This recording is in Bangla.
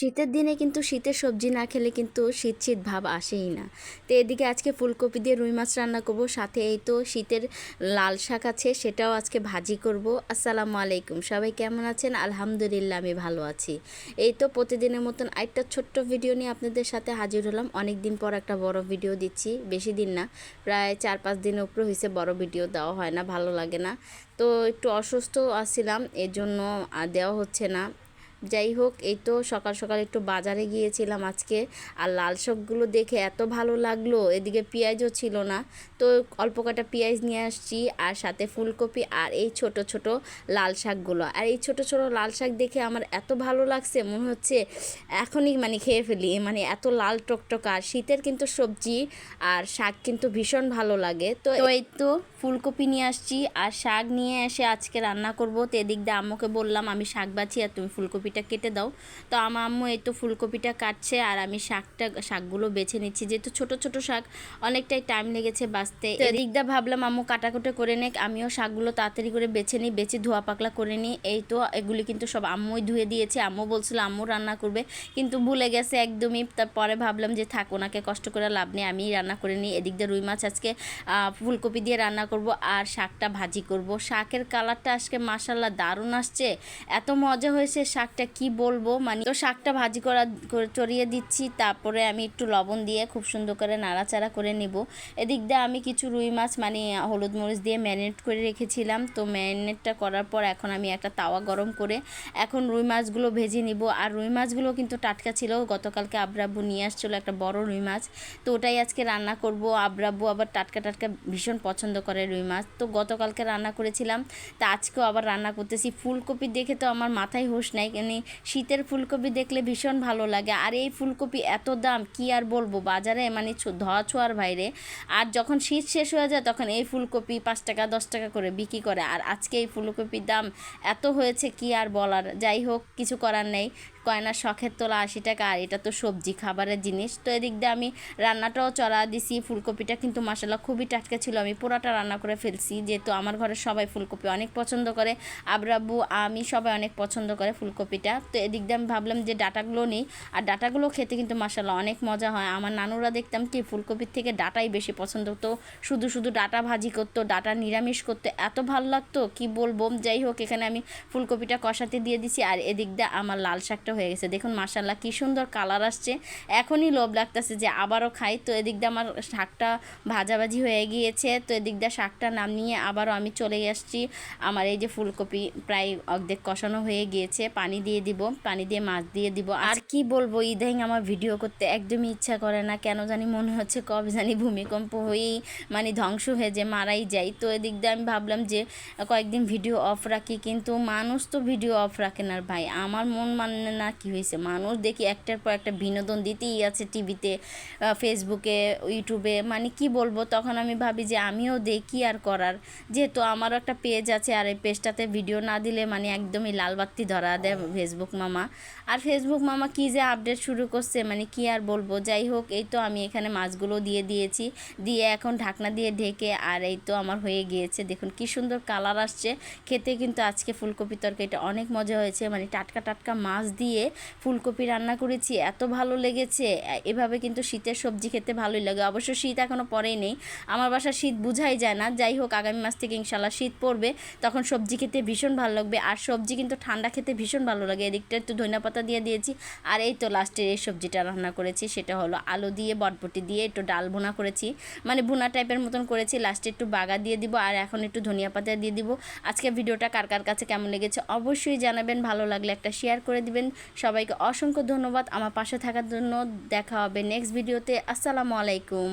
শীতের দিনে কিন্তু শীতের সবজি না খেলে কিন্তু শীত শীত ভাব আসেই না। তো এদিকে আজকে ফুলকপি দিয়ে রুই মাছ রান্না করব, সাথে এই তো শীতের লাল শাক আছে, সেটাও আজকে ভাজি করব। আসসালামু আলাইকুম, সবাই কেমন আছেন? আলহামদুলিল্লাহ, আমি ভালো আছি। এই তো প্রতিদিনের মতন একটা ছোট্ট ভিডিও নিয়ে আপনাদের সাথে হাজির হলাম। অনেক দিন পর একটা বড় ভিডিও দিচ্ছি, বেশি দিন না, প্রায় চার পাঁচ দিনের উপরে হয়েছে বড় ভিডিও, দেওয়া হয় না, ভালো লাগে না। তো একটু অসুস্থ আসছিলাম এর জন্য দেওয়া হচ্ছে না। যাই হোক এই তো সকাল সকাল একটু বাজারে গিয়েছিলাম আজকে। আর লাল শাকগুলো দেখে এত ভালো লাগল, এদিকে পেঁয়াজও ছিল না। তো অল্প কটা পেঁয়াজ নিয়ে আসছি, আর সাথে ফুলকপি আর এই ছোট ছোট লাল শাকগুলো। আর এই ছোট ছোট লাল শাক দেখে আমার এত ভালো লাগছে, মনে হচ্ছে এখনই মানে খেয়ে ফেলি। মানে এত লাল টকটক, আর শীতের কিন্তু সবজি আর শাক কিন্তু ভীষণ ভালো লাগে। তো এই তো ফুলকপি নিয়ে আসছি, আর শাক নিয়ে এসে আজকে রান্না করব। তো এদিক দিয়ে আম্মুকে বললাম, আমি শাক বাছি আর তুমি ফুলকপিটা কেটে দাও। তো আমার আম্মু এই তো ফুলকপিটা কাটছে আর আমি শাকটা শাকগুলো বেছে নিচ্ছি। যেহেতু ছোট ছোট শাক অনেকটাই টাইম লেগেছে বাঁচতে। তো ভাবলাম আম্মু কাটাকুটো করে নেক। আমিও শাকগুলো তাড়াতাড়ি করে বেছে নিই বেছে ধোয়া পাকলা করে নিই। এই তো এগুলি কিন্তু সব আম্মুই ধুয়ে দিয়েছে। আম্মু বলছিল আম্মু রান্না করবে। কিন্তু ভুলে গেছে একদমই। তারপরে ভাবলাম যে থাক ওনাকে কষ্ট করে লাভ নেই আমি রান্না করে নিই। এদিক দিয়ে রুই মাছ আজকে ফুলকপি দিয়ে রান্না করব আর শাকটা ভাজি করব। শাকের কালারটা আজকে মাসাল্লাহ দারুণ আসছে। এত মজা হয়েছে শাকটা কি বলব? মানে তো শাকটা ভাজি করা চড়িয়ে দিচ্ছি, তারপরে আমি একটু লবণ দিয়ে খুব সুন্দর করে নাড়াচাড়া করে নিব। এদিক দিয়ে আমি কিছু রুই মাছ মানে হলুদ মরিচ দিয়ে ম্যারিনেট করে রেখেছিলাম। তো ম্যারিনেটটা করার পর এখন আমি একটা তাওয়া গরম করে এখন রুই মাছগুলো ভেজে নিব। আর রুই মাছগুলো কিন্তু টাটকা ছিল, গতকালকে আব্রাব্বু নিয়ে আসছিল একটা বড় রুই মাছ। তো ওটাই আজকে রান্না করব। আব্রাব্বু আবার টাটকা টাটকা ভীষণ পছন্দ করে রুই মাছ। তো গতকালকে রান্না করেছিলাম, তা আজকেও আবার রান্না করতেছি। ফুলকপি দেখে তো আমার মাথায় হুঁশ নাই মানে শীতের ফুলকপি দেখলে ভীষণ ভালো লাগে। আর এই ফুলকপি এত দাম, কি আর বলব? বাজারে মানে ধোয়া ছোঁয়ার বাইরে। আর যখন শীত শেষ হয়ে যায়, তখন এই ফুলকপি পাঁচ টাকা, দশ টাকা করে বিক্রি করে। আর আজকে এই ফুলকপির দাম এত হয়েছে, কি আর বলার? যাই হোক, কিছু করার নেই। কয়না শখের তোলা আশি টাকা, আর এটা তো সবজি, খাবারের জিনিস। তো এদিক দিয়ে আমি রান্নাটাও চড়া দিছি, ফুলকপিটা কিন্তু মশলা খুবই টাটকা ছিল। আমি পুরাটা রান্না করে ফেলছি, যেহেতু আমার ঘরে সবাই ফুলকপি অনেক পছন্দ করে। আবরাব্বু আমি সবাই অনেক পছন্দ করে ফুলকপিটা। তো এদিক দিয়ে আমি ভাবলাম যে ডাটাগুলো নেই, আর ডাটাগুলো খেতে কিন্তু মশলা অনেক মজা হয়। আমার নানুরা দেখতাম কি, ফুলকপির থেকে ডাটাই বেশি পছন্দ হতো শুধু শুধু ডাটা ভাজি করতো, ডাটা নিরামিষ করতে এত ভালো লাগতো, কি বলব? যাই হোক, এখানে আমি ফুলকপিটা কষাতে দিয়ে দিছি, আর এদিক দিয়ে আমার লাল শাকটা হয়ে গেছে। দেখুন মাসাল্লাহ কি সুন্দর কালার আসছে। এখনই লোভ লাগতেছে যে আবারও খাই। তো এদিক দিয়ে আমার শাকটা ভাজাভাজি হয়ে গিয়েছে। তো এদিক দিয়ে শাকটা নামিয়ে আবারও আমি চলে আসছি। আমার এই যে ফুলকপি প্রায় অর্ধেক কষানো হয়ে গিয়েছে। পানি দিয়ে দিব, পানি দিয়ে মাছ দিয়ে দিব। আর কি বলব ইদাইং আমার ভিডিও করতে একদমই ইচ্ছা করে না। কেন জানি মনে হচ্ছে কবে জানি ভূমিকম্প হয়েই মানে ধ্বংস হয়ে যে মারাই যাই তো এদিক দিয়ে আমি ভাবলাম যে কয়েকদিন ভিডিও অফ রাখি, কিন্তু মানুষ তো ভিডিও অফ রাখে না ভাই। আমার মন মানে না কি হয়েছে? মানুষ দেখি একটার পর একটা বিনোদন দিতেই আছে টিভিতে ফেসবুকে ইউটিউবে মানে কি বলব? তখন আমি ভাবি যে আমিও দেখি আর করার। যেহেতু আমারও একটা পেজ আছে আর এই পেজটাতে ভিডিও না দিলে মানে একদমই লাল বাতি ধরা দেয় ফেসবুক মামা। আর ফেসবুক মামা কি যে আপডেট শুরু করছে? মানে কি আর বলব? যাই হোক এই তো আমি এখানে মাছগুলো দিয়ে দিয়েছি। দিয়ে এখন ঢাকনা দিয়ে ঢেকে আর এই তো আমার হয়ে গিয়েছে। দেখুন কি সুন্দর কালার আসছে। খেতে কিন্তু আজকে ফুলকপি তরকারিটা অনেক মজা হয়েছে। মানে টাটকা টাটকা মাছ দিয়ে ফুলকপি রান্না করেছি, এত ভালো লেগেছে। এভাবে কিন্তু শীতের সবজি খেতে ভালোই লাগে। অবশ্য শীত এখনও পরেই নেই। আমার বাসা শীত বুঝাই যায় না। যাই হোক, আগামী মাস থেকে ইনশাল্লাহ শীত পড়বে। তখন সবজি খেতে ভীষণ ভালো লাগবে। আর সবজি কিন্তু ঠান্ডা খেতে ভীষণ ভালো লাগে। এদিকটা একটু ধনিয়া পাতা দিয়ে দিয়েছি। আর এই তো লাস্টের এই সবজিটা রান্না করেছি। সেটা হলো আলু দিয়ে, বটবটি দিয়ে, একটু ডাল ভুনা করেছি। মানে ভুনা টাইপের মতন করেছি। লাস্টে একটু বাগা দিয়ে দিব। আর এখন একটু ধনিয়া পাতা দিয়ে দিব। আজকে ভিডিওটা কার কার কাছে কেমন লেগেছে অবশ্যই জানাবেন। ভালো লাগলে একটা শেয়ার করে দিবেন। সবাইকে অসংখ্য ধন্যবাদ। আমার পাশে থাকার জন্য দেখা হবে নেক্সট ভিডিওতে আসসালামু আলাইকুম।